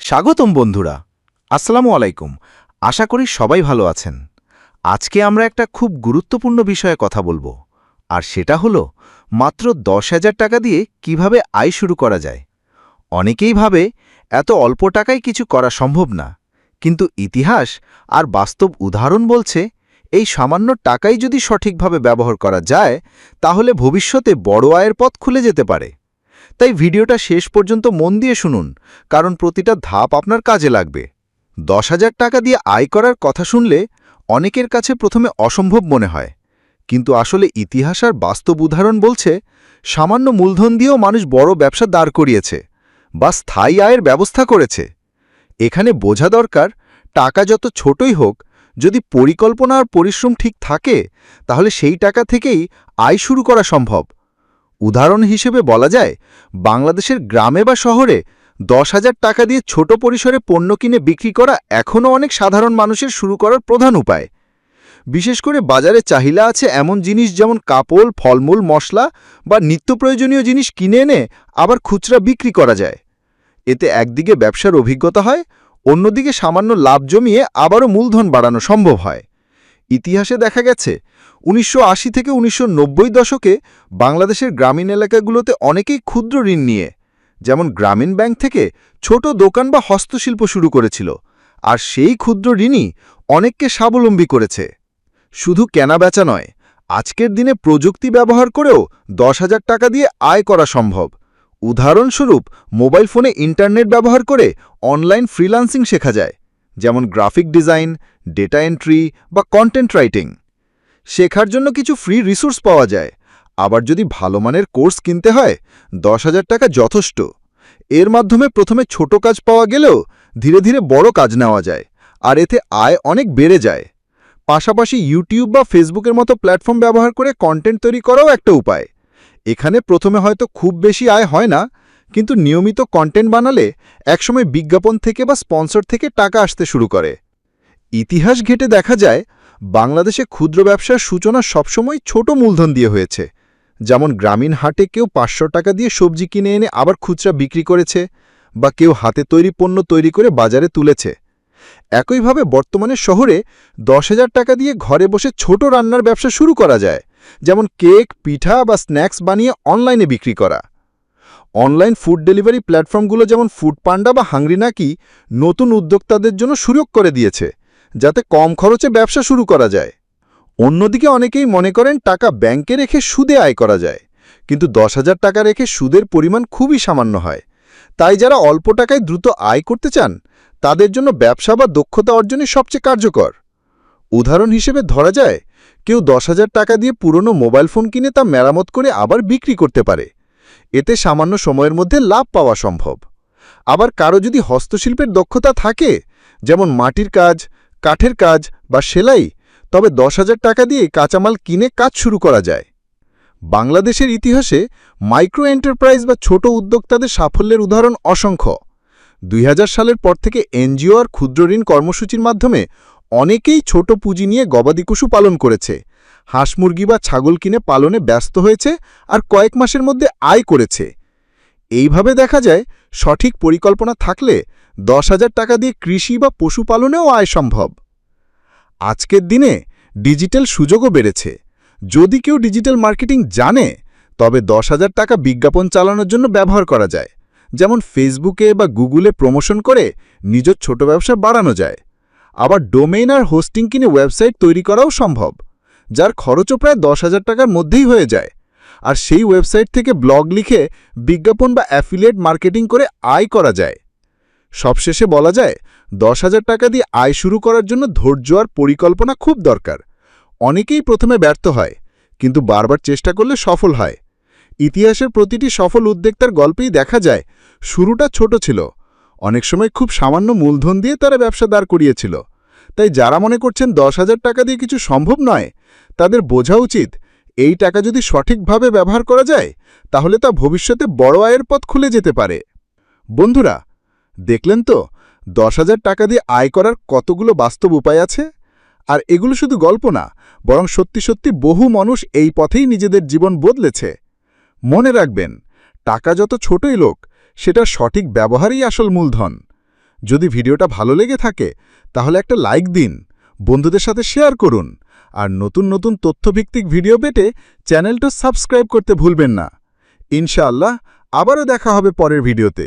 স্বাগতম বন্ধুরা, আসসালামু আলাইকুম। আশা করি সবাই ভালো আছেন। আজকে আমরা একটা খুব গুরুত্বপূর্ণ বিষয়ে কথা বলব, আর সেটা হলো, মাত্র দশ হাজার টাকা দিয়ে কীভাবে আয় শুরু করা যায়। অনেকেই ভাবে, এত অল্প টাকায় কিছু করা সম্ভব না। কিন্তু ইতিহাস আর বাস্তব উদাহরণ বলছে, এই সামান্য টাকাই যদি সঠিকভাবে ব্যবহার করা যায়, তাহলে ভবিষ্যতে বড় আয়ের পথ খুলে যেতে পারে। তাই ভিডিওটা শেষ পর্যন্ত মন দিয়ে শুনুন, কারণ প্রতিটা ধাপ আপনার কাজে লাগবে। দশ হাজার টাকা দিয়ে আয় করার কথা শুনলে অনেকের কাছে প্রথমে অসম্ভব মনে হয়। কিন্তু আসলে ইতিহাস আর বাস্তব উদাহরণ বলছে, সামান্য মূলধন দিয়েও মানুষ বড় ব্যবসা দাঁড় করিয়েছে বা স্থায়ী আয়ের ব্যবস্থা করেছে। এখানে বোঝা দরকার, টাকা যত ছোটই হোক, যদি পরিকল্পনা আর পরিশ্রম ঠিক থাকে, তাহলে সেই টাকা থেকেই আয় শুরু করা সম্ভব। উদাহরণ হিসেবে বলা যায়, বাংলাদেশের গ্রামে বা শহরে দশ হাজার টাকা দিয়ে ছোট পরিসরে পণ্য কিনে বিক্রি করা এখনও অনেক সাধারণ মানুষের শুরু করার প্রধান উপায়। বিশেষ করে বাজারে চাহিদা আছে এমন জিনিস যেমন কাপড়, ফলমূল, মশলা বা নিত্য প্রয়োজনীয় জিনিস কিনে এনে আবার খুচরা বিক্রি করা যায়। এতে একদিকে ব্যবসার অভিজ্ঞতা হয়, অন্যদিকে সামান্য লাভ জমিয়ে আবারও মূলধন বাড়ানো সম্ভব হয়। ইতিহাসে দেখা গেছে উনিশশো আশি থেকে উনিশশো নব্বই দশকে বাংলাদেশের গ্রামীণ এলাকাগুলোতে অনেকেই ক্ষুদ্র ঋণ নিয়ে, যেমন গ্রামীণ ব্যাংক থেকে ছোট দোকান বা হস্তশিল্প শুরু করেছিল, আর সেই ক্ষুদ্র ঋণই অনেককে স্বাবলম্বী করেছে। শুধু কেনাবেচা নয়, আজকের দিনে প্রযুক্তি ব্যবহার করেও দশ হাজার টাকা দিয়ে আয় করা সম্ভব। উদাহরণস্বরূপ, মোবাইল ফোনে ইন্টারনেট ব্যবহার করে অনলাইন ফ্রিল্যান্সিং শেখা যায়, যেমন গ্রাফিক ডিজাইন, ডেটা এন্ট্রি বা কন্টেন্ট রাইটিং। শেখার জন্য কিছু ফ্রি রিসোর্স পাওয়া যায়। আবার যদি ভালো মানের কোর্স কিনতে হয়, দশ হাজার টাকা যথেষ্ট। এর মাধ্যমে প্রথমে ছোট কাজ পাওয়া গেলেও ধীরে ধীরে বড় কাজ নেওয়া যায়, আর এতে আয় অনেক বেড়ে যায়। পাশাপাশি ইউটিউব বা ফেসবুকের মতো প্ল্যাটফর্ম ব্যবহার করে কন্টেন্ট তৈরি করাও একটা উপায়। এখানে প্রথমে হয়তো খুব বেশি আয় হয় না, কিন্তু নিয়মিত কন্টেন্ট বানালে একসময় বিজ্ঞাপন থেকে বা স্পন্সর থেকে টাকা আসতে শুরু করে। ইতিহাস ঘেটে দেখা যায় বাংলাদেশে ক্ষুদ্র ব্যবসার সূচনা সবসময় ছোট মূলধন দিয়ে হয়েছে। যেমন গ্রামীণ হাটে কেউ পাঁচশো টাকা দিয়ে সবজি কিনে এনে আবার খুচরা বিক্রি করেছে বা কেউ হাতে তৈরি পণ্য তৈরি করে বাজারে তুলেছে। একইভাবে বর্তমানে শহরে দশ হাজার টাকা দিয়ে ঘরে বসে ছোট রান্নার ব্যবসা শুরু করা যায়, যেমন কেক, পিঠা বা স্ন্যাক্স বানিয়ে অনলাইনে বিক্রি করা। অনলাইন ফুড ডেলিভারি প্ল্যাটফর্মগুলো যেমন ফুড পান্ডা বা হাংরি নাকি নতুন উদ্যোক্তাদের জন্য সুযোগ করে দিয়েছে। যাতে কম খরচে ব্যবসা শুরু করা যায়। অন্যদিকে অনেকেই মনে করেন টাকা ব্যাংকে রেখে সুদে আয় করা যায়, কিন্তু দশ হাজার টাকা রেখে সুদের পরিমাণ খুবই সামান্য হয়। তাই যারা অল্প টাকায় দ্রুত আয় করতে চান, তাদের জন্য ব্যবসা বা দক্ষতা অর্জনই সবচেয়ে কার্যকর। উদাহরণ হিসেবে ধরা যায়, কেউ দশ হাজার টাকা দিয়ে পুরনো মোবাইল ফোন কিনে তা মেরামত করে আবার বিক্রি করতে পারে। এতে সামান্য সময়ের মধ্যে লাভ পাওয়া সম্ভব। আবার কারও যদি হস্তশিল্পের দক্ষতা থাকে, যেমন মাটির কাজ কাঠের কাজ বা সেলাই, তবে দশ হাজার টাকা দিয়ে কাঁচামাল কিনে কাজ শুরু করা যায়। বাংলাদেশের ইতিহাসে মাইক্রো এন্টারপ্রাইজ বা ছোট উদ্যোক্তাদের সাফল্যের উদাহরণ অসংখ্য। দুই হাজার সালের পর থেকে এনজিও আর ক্ষুদ্র ঋণ কর্মসূচির মাধ্যমে অনেকেই ছোট পুঁজি নিয়ে গবাদি পশু পালন করেছে। হাঁস মুরগি বা ছাগল কিনে পালনে ব্যস্ত হয়েছে আর কয়েক মাসের মধ্যে আয় করেছে। এইভাবে দেখা যায় সঠিক পরিকল্পনা থাকলে দশ হাজার টাকা দিয়ে কৃষি বা পশুপালনেও আয় সম্ভব। আজকের দিনে ডিজিটাল সুযোগও বেড়েছে। যদি কেউ ডিজিটাল মার্কেটিং জানে, তবে দশ হাজার টাকা বিজ্ঞাপন চালানোর জন্য ব্যবহার করা যায়। যেমন ফেসবুকে বা গুগলে প্রমোশন করে নিজের ছোট ব্যবসা বাড়ানো যায়। আবার ডোমেইন আর হোস্টিং কিনে ওয়েবসাইট তৈরি করাও সম্ভব, যার খরচও প্রায় দশ হাজার টাকার মধ্যেই হয়ে যায়। আর সেই ওয়েবসাইট থেকে ব্লগ লিখে বিজ্ঞাপন বা অ্যাফিলিয়েট মার্কেটিং করে আয় করা যায়। সবশেষে বলা যায়, দশ হাজার টাকা দিয়ে আয় শুরু করার জন্য ধৈর্য আর পরিকল্পনা খুব দরকার। অনেকেই প্রথমে ব্যর্থ হয়, কিন্তু বারবার চেষ্টা করলে সফল হয়। ইতিহাসের প্রতিটি সফল উদ্যোক্তার গল্পেই দেখা যায়, শুরুটা ছোট ছিল। অনেক সময় খুব সামান্য মূলধন দিয়ে তারা ব্যবসা দাঁড় করিয়েছিল। তাই যারা মনে করছেন দশ হাজার টাকা দিয়ে কিছু সম্ভব নয়, তাদের বোঝা উচিত, এই টাকা যদি সঠিকভাবে ব্যবহার করা যায়, তাহলে তা ভবিষ্যতে বড় আয়ের পথ খুলে যেতে পারে। বন্ধুরা দেখলেন তো? দশ হাজার টাকা দিয়ে আয় করার কতগুলো বাস্তব উপায় আছে? আর এগুলো শুধু গল্প না, বরং সত্যি সত্যি বহু মানুষ এই পথেই নিজেদের জীবন বদলেছে। মনে রাখবেন, টাকা যত ছোটই লোক সেটা সঠিক ব্যবহারই আসল মূলধন। যদি ভিডিওটা ভালো লেগে থাকে, তাহলে একটা লাইক দিন, বন্ধুদের সাথে শেয়ার করুন, আর নতুন নতুন তথ্যভিত্তিক ভিডিও পেতে চ্যানেলটা সাবস্ক্রাইব করতে ভুলবেন না। ইনশাআল্লাহ, আবারও দেখা হবে পরের ভিডিওতে।